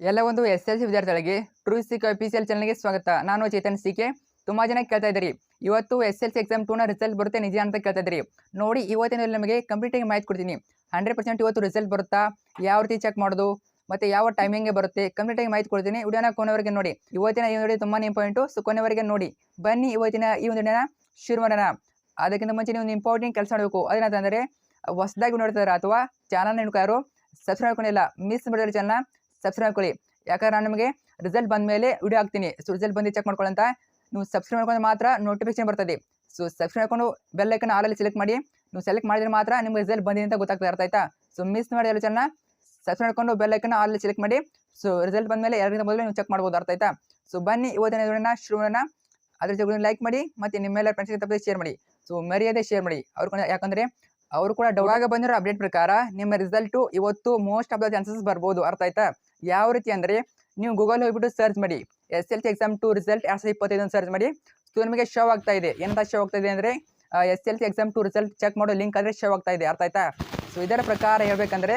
ಎಲ್ಲ ಒಂದು S L C ವಿದ್ಯಾರ್ಥಿಗಳಿಗೆ ಟ್ರೂ ಸಿಕ್ ಎಲ್ ಚಾನಲ್ಗೆ ಸ್ವಾಗತ. ನಾನು ಚೇತನ್ ಸಿ ಕೆ ತುಂಬ ಜನ ಕೇಳ್ತಾ ಇದ್ದೀರಿ. ಇವತ್ತು ಎಸ್ ಎಲ್ ಸಿ ಎಕ್ಸಾಮ್ ಟೂನ ರಿಸಲ್ಟ್ ಬರುತ್ತೆ ನಿಜ ಅಂತ ಕೇಳ್ತಾ ಇದ್ದೀರಿ. ನೋಡಿ, ಇವತ್ತಿನ ನಮಗೆ ಕಂಪ್ಲೀಟಾಗಿ ಮಾಹಿತಿ ಕೊಡ್ತೀನಿ. ಹಂಡ್ರೆಡ್ ಪರ್ಸೆಂಟ್ ಇವತ್ತು ರಿಸಲ್ಟ್ ಬರುತ್ತಾ? ಯಾವ ರೀತಿ ಚೆಕ್ ಮಾಡೋದು? ಮತ್ತು ಯಾವ ಟೈಮಿಂಗ್ಗೆ ಬರುತ್ತೆ? ಕಂಪ್ಲೀಟಾಗಿ ಮಾಹಿತಿ ಕೊಡ್ತೀನಿ. ವಿಡಿಯೋನ ಕೊನೆವರೆಗೆ ನೋಡಿ. ಇವತ್ತಿನ ಈ ವಿಡಿಯೋ ತುಂಬಾ ಇಂಪಾರ್ಟೆಂಟು ಸೊ ಕೊನೆವರೆಗೆ ನೋಡಿ. ಬನ್ನಿ ಇವತ್ತಿನ ಈ ಒಂದು ವಿಡಿಯೋನ ಶುರು ಮಾಡೋಣ. ಅದಕ್ಕಿಂತ ಮುಂಚೆ ನೀವು ಇಂಪಾರ್ಟೆಂಟ್ ಕೆಲಸ ಮಾಡಬೇಕು. ಅದೇನಂತಂದರೆ, ಹೊಸದಾಗಿ ನೋಡ್ತಾರೆ ಅಥವಾ ಚಾನಲ್ ನೋಡ್ಕಾರು ಸಬ್ಸ್ಕ್ರೈಬ್ ಮಾಡ್ಕೊಂಡಿಲ್ಲ ಮಿಸ್ ಮಾಡಿದ್ರೆ ಚಾನಲ್ನ ಸಬ್ಸ್ಕ್ರೈಬ್ ಮಾಡ್ಕೊಳ್ಳಿ ಯಾಕಂದ್ರೆ ನಾನು ನಿಮಗೆ ರಿಸಲ್ಟ್ ಬಂದ ಮೇಲೆ ವಿಡಿಯೋ ಹಾಕ್ತೀನಿ. ಸೊ ರಿಸಲ್ಟ್ ಬಂದು ಚೆಕ್ ಮಾಡ್ಕೊಳ್ಳಂತ ನೀವು ಸಬ್ಸ್ಕ್ರೈಬ್ ಮಾಡ್ಕೊಂಡ್ರೆ ಮಾತ್ರ ನೋಟಿಫಿಕೇಶನ್ ಬರ್ತದೆ. ಸೊ ಸಬ್ಸ್ಕ್ರೈಬ್ ಮಾಡ್ಕೊಂಡು ಬೆಲ್ ಐಕನ್ ಆಲಲ್ಲಿ ಸೆಲೆಕ್ಟ್ ಮಾಡಿ. ನೀವು ಸೆಲೆಕ್ಟ್ ಮಾಡಿದ್ರೆ ಮಾತ್ರ ನಿಮ್ಗೆ ರಿಸಲ್ಟ್ ಬಂದಿದೆ ಅಂತ ಗೊತ್ತಾಗ್ತಾ ಇರ್ತಾ ಸೊ ಮಿಸ್ ಮಾಡಿ ಎಲ್ಲ ಚೆನ್ನ ಸಬ್ಸ್ಕ್ರೈಬ್ ಮಾಡ್ಕೊಂಡು ಬೆಲ್ ಐಕನ್ ಆಲಲ್ಲಿ ಸೆಲೆಕ್ಟ್ ಮಾಡಿ. ಸೊ ರಿಸಲ್ಟ್ ಬಂದಮೇಲೆ ಎರಡರಿಂದ ಮೊದಲು ನೀವು ಚೆಕ್ ಮಾಡ್ಬೋದು, ಅರ್ಥ ಆಯ್ತಾ? ಸೊ ಬನ್ನಿ ಇವತ್ತಿನ ವಿಡಿಯೋನ ಶುರು ಮಾಡೋಣ. ಅದ್ರ ಜೊತೆ ಲೈಕ್ ಮಾಡಿ ಮತ್ತು ನಿಮ್ಮೆಲ್ಲ ಫ್ರೆಂಡ್ಸ್ಗೆ ತಪ್ಪದೆ ಶೇರ್ ಮಾಡಿ. ಸೊ ಮರ್ಯಾದೆ ಶೇರ್ ಮಾಡಿ. ಅವ್ರು ಯಾಕಂದರೆ ಅವರು ಕೂಡ ಡೌಟಾಗ ಬಂದಿರೋ ಅಪ್ಡೇಟ್ ಪ್ರಕಾರ ನಿಮ್ಮ ರಿಸಲ್ಟು ಇವತ್ತು ಮೋಸ್ಟ್ ಆಫ್ ದ ಚಾನ್ಸಸ್ ಬರ್ಬೋದು, ಅರ್ಥ ಆಯ್ತಾ? ಯಾವ ರೀತಿ ಅಂದರೆ ನೀವು ಗೂಗಲ್ ಹೋಗಿಬಿಟ್ಟು ಸರ್ಚ್ ಮಾಡಿ S L C exam two result ಎರಡು ಸಾವಿರದ ಇಪ್ಪತ್ತೈದು ಅಂತ ಸರ್ಚ್ ಮಾಡಿ ಸೊ ನಿಮಗೆ ಶೋ ಆಗ್ತಾ ಇದೆ. ಏನಂತ ಶೋ ಆಗ್ತಾ ಇದೆ ಅಂದರೆ S L C exam two result check ಮಾಡೋ ಲಿಂಕ್ ಆದರೆ ಶೋ ಆಗ್ತಾ ಇದೆ. ಅರ್ಥ ಆಯ್ತಾ? ಸೊ ಇದರ ಪ್ರಕಾರ ಹೇಳ್ಬೇಕಂದ್ರೆ,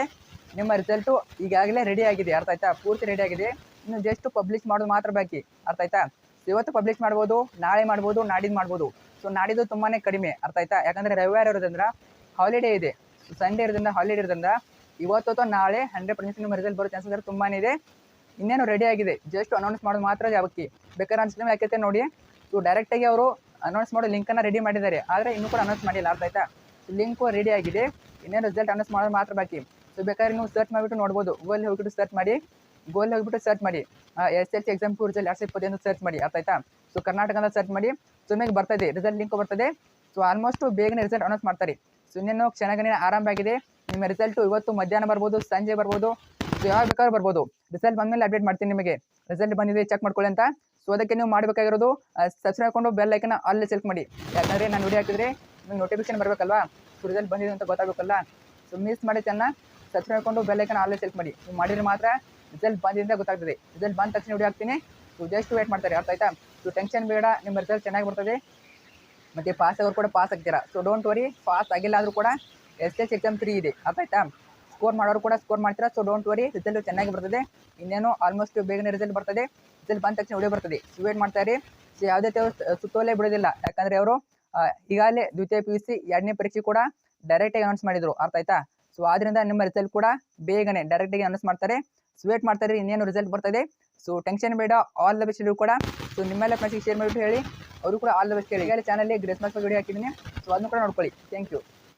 ನಿಮ್ಮ ರಿಸಲ್ಟು ಈಗಾಗಲೇ ರೆಡಿ ಆಗಿದೆ. ಅರ್ಥ ಆಯ್ತಾ? ಪೂರ್ತಿ ರೆಡಿ ಆಗಿದೆ. ಇನ್ನು ಜಸ್ಟ್ ಪಬ್ಲಿಷ್ ಮಾಡೋದು ಮಾತ್ರ ಬಾಕಿ. ಅರ್ಥ ಆಯ್ತಾ? ಇವತ್ತು ಪಬ್ಲಿಷ್ ಮಾಡ್ಬೋದು, ನಾಳೆ ಮಾಡ್ಬೋದು, ನಾಡಿದ್ದು ಮಾಡ್ಬೋದು. ಸೊ ನಾಡಿದ್ದು ತುಂಬಾ ಕಡಿಮೆ. ಅರ್ಥ ಆಯ್ತಾ? ಯಾಕಂದರೆ ರವಿವಾರ ಇರೋದ್ರಿಂದ ಹಾಲಿಡೇ ಇದೆ. ಸಂಡೇ ಇರೋದ್ರಿಂದ ಹಾಲಿಡೇ ಇರೋದ್ರಿಂದ ಇವತ್ತು ಅಥವಾ ನಾಳೆ ಹಂಡ್ರೆಡ್ ಪರ್ಸೆಂಟ್ ನಿಮ್ಮ ರಿಸಲ್ಟ್ ಬರೋ ಚಾನ್ಸಸ್ ತುಂಬಾ ಇದೆ. ಇನ್ನೇನು ರೆಡಿ ಆಗಿದೆ. ಜಸ್ಟ್ ಅನೌನ್ಸ್ ಮಾಡೋದು ಮಾತ್ರ ಯಾವಕ್ಕೆ ಬೇಕಾದ್ರೆ ಅನ್ಸಿದ್ರೆ ಯಾಕೆ ನೋಡಿ. ಸೊ ಡೈರೆಕ್ಟಾಗಿ ಅವರು ಅನೌನ್ಸ್ ಮಾಡೋ ಲಿಂಕನ್ನು ರೆಡಿ ಮಾಡಿದ್ದಾರೆ. ಆದರೆ ಇನ್ನೂ ಕೂಡ ಅನೌನ್ಸ್ ಮಾಡಿಲ್ಲ, ಅರ್ಥ ಆಯ್ತಾ? ಲಿಂಕು ರೆಡಿ ಆಗಿದೆ. ಇನ್ನೇನು ರಿಸಲ್ಟ್ ಅನೌನ್ಸ್ ಮಾಡೋದು ಮಾತ್ರ ಬಾಕಿ. ಸೊ ಬೇಕಾದ್ರೆ ನೀವು ಸರ್ಚ್ ಮಾಡಿಬಿಟ್ಟು ನೋಡ್ಬೋದು. ಗೂಗಲ್ ಹೋಗಿಬಿಟ್ಟು ಸರ್ಚ್ ಮಾಡಿ. ಗೋಲ್ ಹೋಗಿಬಿಟ್ಟು ಸರ್ಚ್ ಮಾಡಿ. S L C exam two result ಎರಡು ಸಾವಿರದ ಸರ್ಚ್ ಮಾಡಿ, ಅರ್ಥ ಆಯ್ತಾ? ಸೊ ಕರ್ನಾಟಕ ಸರ್ಚ್ ಮಾಡಿ. ಸುಮ್ಮನೆ ಬರ್ತದೆ. ರಿಸಲ್ಟ್ ಲಿಂಕ್ ಬರ್ತದೆ. ಸೊ ಆಲ್ಮೋಸ್ಟ್ ಬೇಗನೆ ರಿಸಲ್ಟ್ ಅನೌನ್ಸ್ ಮಾಡ್ತಾರೆ. ಸೊ ಇನ್ನೇನು ಕ್ಷಣಗಣನೆ ಆರಂಭ ನಿಮ್ಮ ರಿಸಲ್ಟು ಇವತ್ತು ಮಧ್ಯಾಹ್ನ ಬರ್ಬೋದು, ಸಂಜೆ ಬರ್ಬೋದು, ಯಾವಾಗ ಬೇಕಾದ್ರೂ ಬರ್ಬೋದು. ರಿಸಲ್ಟ್ ಬಂದಮೇಲೆ ಅಪ್ಡೇಟ್ ಮಾಡ್ತೀನಿ ನಿಮಗೆ. ರಿಸಲ್ಟ್ ಬಂದಿದೆ ಚೆಕ್ ಮಾಡ್ಕೊಳ್ಳಿ ಅಂತ. ಸೊ ಅದಕ್ಕೆ ನೀವು ಮಾಡಬೇಕಾಗಿರೋದು ಸಬ್ಸ್ಕ್ರೈಬ್ ಮಾಡ್ಕೊಂಡು ಬೆಲ್ ಐಕನ್ನ ಅಲ್ಲಿ ಸೆಲೆಕ್ಟ್ ಮಾಡಿ. ಯಾಕಂದರೆ ನಾನು ವಿಡಿಯೋ ಹಾಕಿದರೆ ನಿಮ್ಗೆ ನೋಟಿಫಿಕೇಶನ್ ಬರಬೇಕಲ್ವಾ? ಸೊ ರಿಸಲ್ಟ್ ಬಂದಿದೆ ಅಂತ ಗೊತ್ತಾಗಬೇಕಲ್ಲ? ಸೊ ಮಿಸ್ ಮಾಡಿ ಚೆನ್ನ ಸಬ್ಸ್ಕ್ರೈಬ್ ಮಾಡ್ಕೊಂಡು ಬೆಲ್ ಐಕನ್ ಆಲ್ಲೇ ಸೆಲೆಕ್ಟ್ ಮಾಡಿ. ನೀವು ಮಾಡಿದ್ರೆ ಮಾತ್ರ ರಿಸಲ್ಟ್ ಬಂದಿದೆ ಗೊತ್ತಾಗ್ತದೆ. ರಿಸಲ್ಟ್ ಬಂದ ತಕ್ಷಣ ವಿಡಿಯೋ ಹಾಕ್ತೀನಿ. ಸೊ ಜಸ್ಟ್ ವೇಟ್ ಮಾಡ್ತಾರೆ, ಅರ್ಥ ಆಯ್ತಾ? ಸೊ ಟೆನ್ಷನ್ ಬೇಡ, ನಿಮ್ಮ ರಿಸಲ್ಟ್ ಚೆನ್ನಾಗಿ ಬರ್ತದೆ. ಮತ್ತು ಪಾಸ್ ಆಗೋರು ಕೂಡ ಪಾಸ್ ಆಗ್ತೀರಾ? ಸೊ ಡೋಂಟ್ ವರಿ ಪಾಸ್ ಆಗಿಲ್ಲ ಆದರೂ ಕೂಡ ಎಸ್ ಎಸ್ ಎಕ್ಸಾಮ್ ತ್ರೀ ಇದೆ. ಆಯ್ತಾ? ಸ್ಕೋರ್ ಮಾಡೋರು ಕೂಡ ಸ್ಕೋರ್ ಮಾಡ್ತೀರಾ? ಸೊ ಡೋಂಟ್ ವರಿ ರಿಸಲ್ಟ್ ಚೆನ್ನಾಗಿ ಬರ್ತದೆ. ಇನ್ನೇನು ಆಲ್ಮೋಸ್ಟ್ ಬೇಗನೆ ರಿಸಲ್ಟ್ ಬರ್ತದೆ. ರಿಸಲ್ಟ್ ಬಂದ ತಕ್ಷಣ ವಿಡಿಯೋ ಬರ್ತದೆ. ಸ್ವೇಟ್ ಮಾಡ್ತಾ ಇರಿ. ಸೊ ಯಾವುದೇ ಸುತ್ತೋಲೆ ಬಿಡೋದಿಲ್ಲ. ಯಾಕಂದರೆ ಅವರು ಈಗಾಗಲೇ ದ್ವಿತೀಯ ಪಿ ಯು ಸಿ ಎರಡನೇ ಪರೀಕ್ಷೆ ಕೂಡ ಡೈರೆಕ್ಟಾಗಿ ಅನೌನ್ಸ್ ಮಾಡಿದರು. ಅರ್ಥ ಆಯ್ತಾ? ಸೊ ಆದ್ದರಿಂದ ನಿಮ್ಮ ರಿಸಲ್ಟ್ ಕೂಡ ಬೇಗನೆ ಡೈರೆಕ್ಟಾಗಿ ಅನೌನ್ಸ್ ಮಾಡ್ತಾರೆ. ಸೊ ವೇಟ್ ಮಾಡ್ತಾರೆ ಇನ್ನೇನು ರಿಸಲ್ಟ್ ಬರ್ತದೆ. ಸೊ ಟೆನ್ಷನ್ ಬೇಡ. ಆಲ್ ದ ಬೆಸ್ಟ್ ಕೂಡ. ಸೊ ನಿಮ್ಮೆಲ್ಲ ಫ್ರೆಂಡ್ಸಿಗೆ ಶೇರ್ ಮಾಡಿಬಿಟ್ಟು ಹೇಳಿ. ಅವರು ಕೂಡ ಆಲ್ ದ ಬೆಸ್ಟ್ ಹೇಳಿ ಈಗಾಗಲೇ ಚಾನಲ್ಗೆ ಗ್ರೇಸ್ ಮಾರ್ಕ್ಸ್ ವಿಡಿಯೋ ಹಾಕಿದ್ದೀನಿ. ಸೊ ಅದನ್ನು ಕೂಡ ನೋಡ್ಕೊಳ್ಳಿ. Thank you